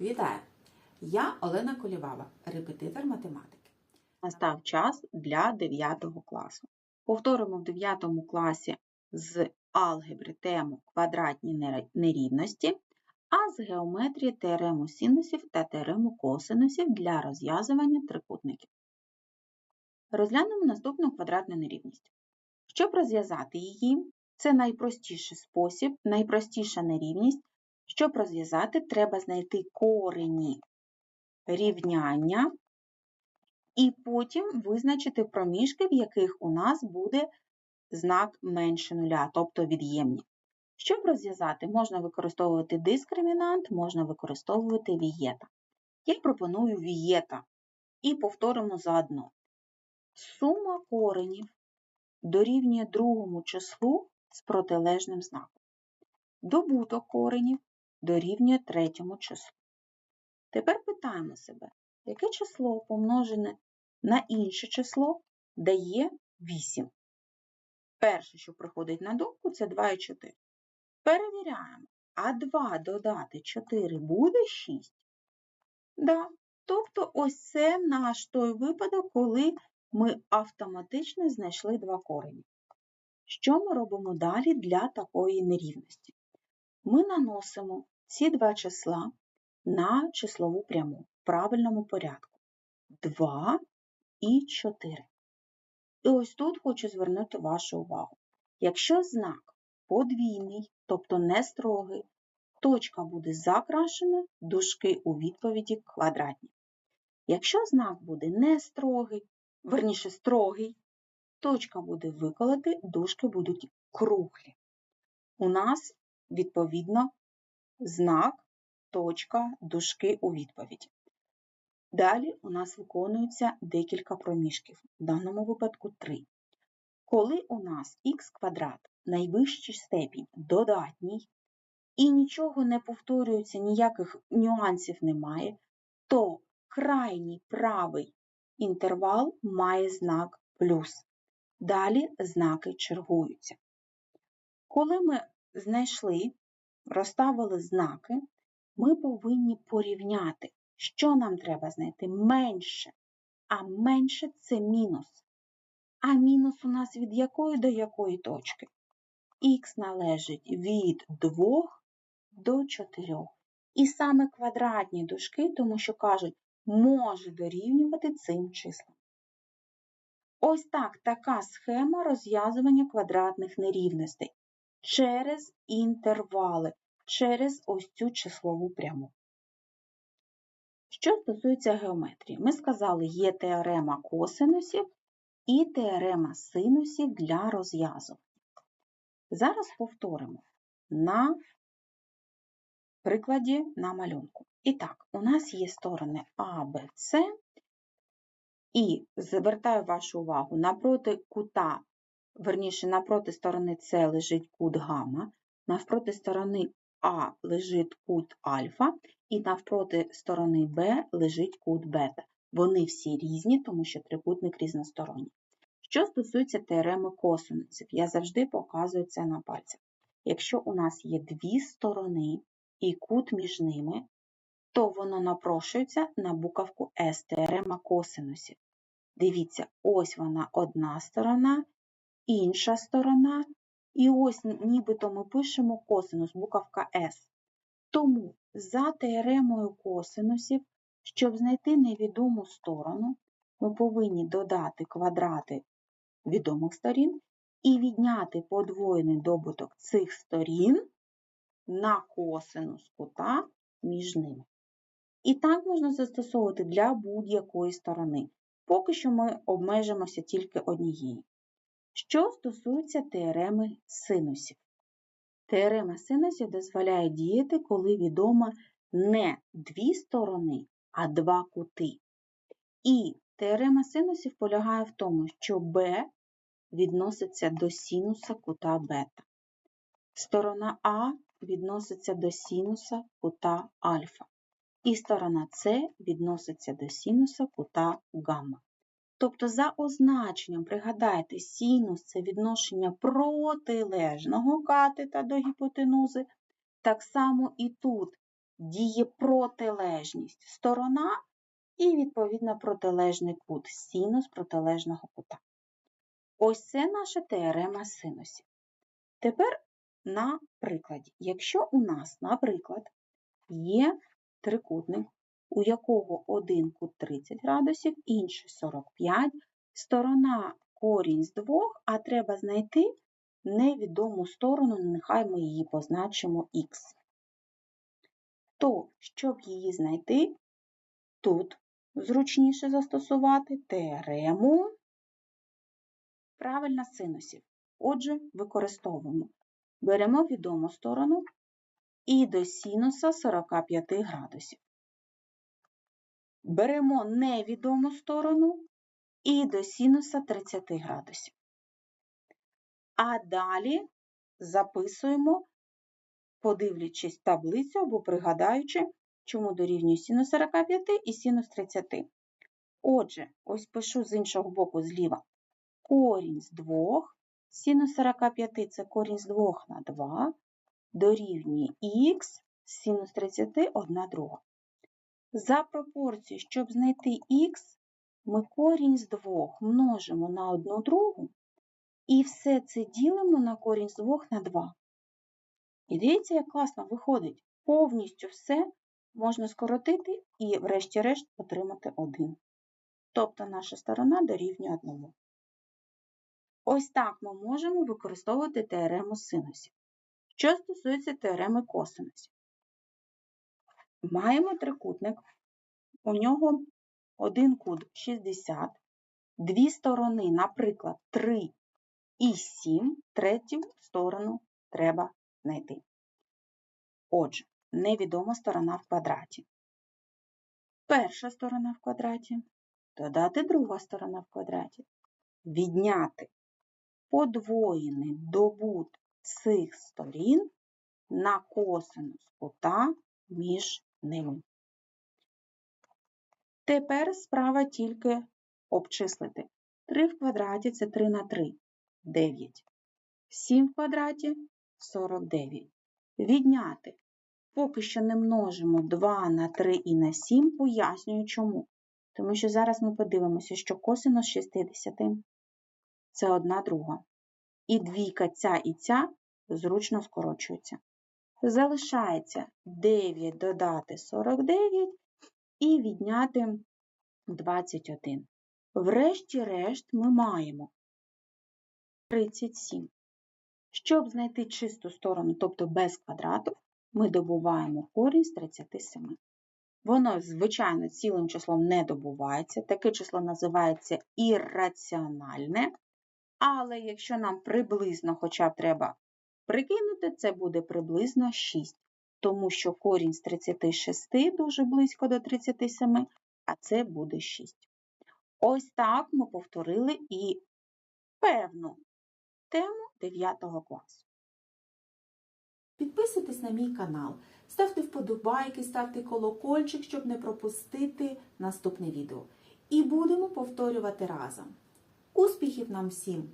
Вітаю! Я Олена Колівава, репетитор математики. Настав час для 9 класу. Повторимо в 9 класі з алгебри тему квадратні нерівності, а з геометрії теорему синусів та теорему косинусів для розв'язування трикутників. Розглянемо наступну квадратну нерівність. Щоб розв'язати її, це найпростіший спосіб, найпростіша нерівність. Щоб розв'язати, треба знайти корені рівняння і потім визначити проміжки, в яких у нас буде знак менше нуля, тобто від'ємні. Щоб розв'язати, можна використовувати дискримінант, можна використовувати вієта. Я пропоную вієта і повторимо заодно. Сума коренів дорівнює другому числу з протилежним знаком. Добуток коренів дорівнює третьому числу. Тепер питаємо себе, яке число помножене на інше число дає 8. Перше, що приходить на думку, це 2 і 4. Перевіряємо. А 2 додати 4 буде 6? Да. Тобто ось це наш той випадок, коли ми автоматично знайшли два корені. Що ми робимо далі для такої нерівності? Ми наносимо ці два числа на числову пряму в правильному порядку. 2 і 4. І ось тут хочу звернути вашу увагу. Якщо знак подвійний, тобто не строгий, точка буде закрашена, дужки у відповіді квадратні. Якщо знак буде не строгий, верніше строгий, точка буде виколоти, дужки будуть круглі. У нас, відповідно, знак, точка, дужки у відповіді. Далі у нас виконується декілька проміжків, в даному випадку 3. Коли у нас х квадрат найвищий степінь додатній і нічого не повторюється, ніяких нюансів немає, то крайній правий інтервал має знак плюс. Далі знаки чергуються. Коли ми знайшли, розставили знаки, ми повинні порівняти, що нам треба знайти менше, а менше це мінус. А мінус у нас від якої до якої точки? Х належить від 2 до 4. І саме квадратні дужки, тому що кажуть, може дорівнювати цим числам. Ось так така схема розв'язування квадратних нерівностей через інтервали, через ось цю числову пряму. Що стосується геометрії, ми сказали, є теорема косинусів і теорема синусів для розв'язування. Зараз повторимо на прикладі на малюнку. І так, у нас є сторони А, Б, С, і звертаю вашу увагу, напроти кута, верніше, напроти сторони С лежить кут гамма, навпроти сторони А лежить кут альфа, і навпроти сторони Б лежить кут бета. Вони всі різні, тому що трикутник різносторонній. Що стосується теореми косинусів, я завжди показую це на пальцях. Якщо у нас є дві сторони і кут між ними, то воно напрошується на буковку С теорема косинусів. Дивіться, ось вона одна сторона, інша сторона, і ось нібито ми пишемо косинус, буковка С. Тому за теоремою косинусів, щоб знайти невідому сторону, ми повинні додати квадрати відомих сторін і відняти подвоєний добуток цих сторін на косинус кута між ними. І так можна застосовувати для будь-якої сторони. Поки що ми обмежимося тільки однією. Що стосується теореми синусів. Теорема синусів дозволяє діяти, коли відомо не дві сторони, а два кути. І теорема синусів полягає в тому, що b відноситься до синуса кута бета. Сторона А відноситься до синуса кута альфа. І сторона С відноситься до синуса кута гамма. Тобто, за означенням, пригадайте, синус це відношення протилежного катета до гіпотенузи. Так само і тут діє протилежність сторона і, відповідно, протилежний кут, синус протилежного кута. Ось це наша теорема синусів. Тепер на прикладі. Якщо у нас, наприклад, є трикутник, у якого один кут 30 градусів, інший 45, сторона корінь з двох, а треба знайти невідому сторону, нехай ми її позначимо х. То, щоб її знайти, тут зручніше застосувати теорему правильно синусів. Отже, використовуємо. Беремо відому сторону і до синуса 45 градусів. Беремо невідому сторону і до синуса 30 градусів. А далі записуємо, подивлячись таблицю або пригадаючи, чому дорівнює синус 45 і синус 30. Отже, ось пишу з іншого боку зліва корінь з 2, синус 45 це корінь з 2 на 2, дорівнює х, синус 30 – 1 друга. За пропорцією, щоб знайти х, ми корінь з 2 множимо на 1 другу і все це ділимо на корінь з 2 на 2. І дивіться, як класно виходить. Повністю все можна скоротити і, врешті-решт, отримати 1. Тобто наша сторона дорівнює 1. Ось так ми можемо використовувати теорему синусів. Що стосується теореми косинусів. Маємо трикутник, у нього один кут 60, дві сторони, наприклад, 3 і 7, третю сторону треба знайти. Отже, невідома сторона в квадраті. Перша сторона в квадраті, додати друга сторона в квадраті, відняти подвоєний добут цих сторін на косинус кута між ними. Тепер справа тільки обчислити. 3 в квадраті це 3 на 3 – 9. 7 в квадраті – 49. Відняти. Поки що не множимо 2 на 3 і на 7, пояснюю чому. Тому що зараз ми подивимося, що косинус 60 – це 1 друга. І двійка ця і ця зручно скорочуються. Залишається 9 додати 49 і відняти 21. Врешті-решт ми маємо 37. Щоб знайти чисту сторону, тобто без квадрату, ми добуваємо корінь з 37. Воно, звичайно, цілим числом не добувається. Таке число називається ірраціональне. Але якщо нам приблизно хоча б треба прикинути, це буде приблизно 6, тому що корінь з 36 дуже близько до 37, а це буде 6. Ось так ми повторили і певну тему 9 класу. Підписуйтесь на мій канал, ставте вподобайки, ставте колокольчик, щоб не пропустити наступне відео. І будемо повторювати разом. Успіхів нам всім!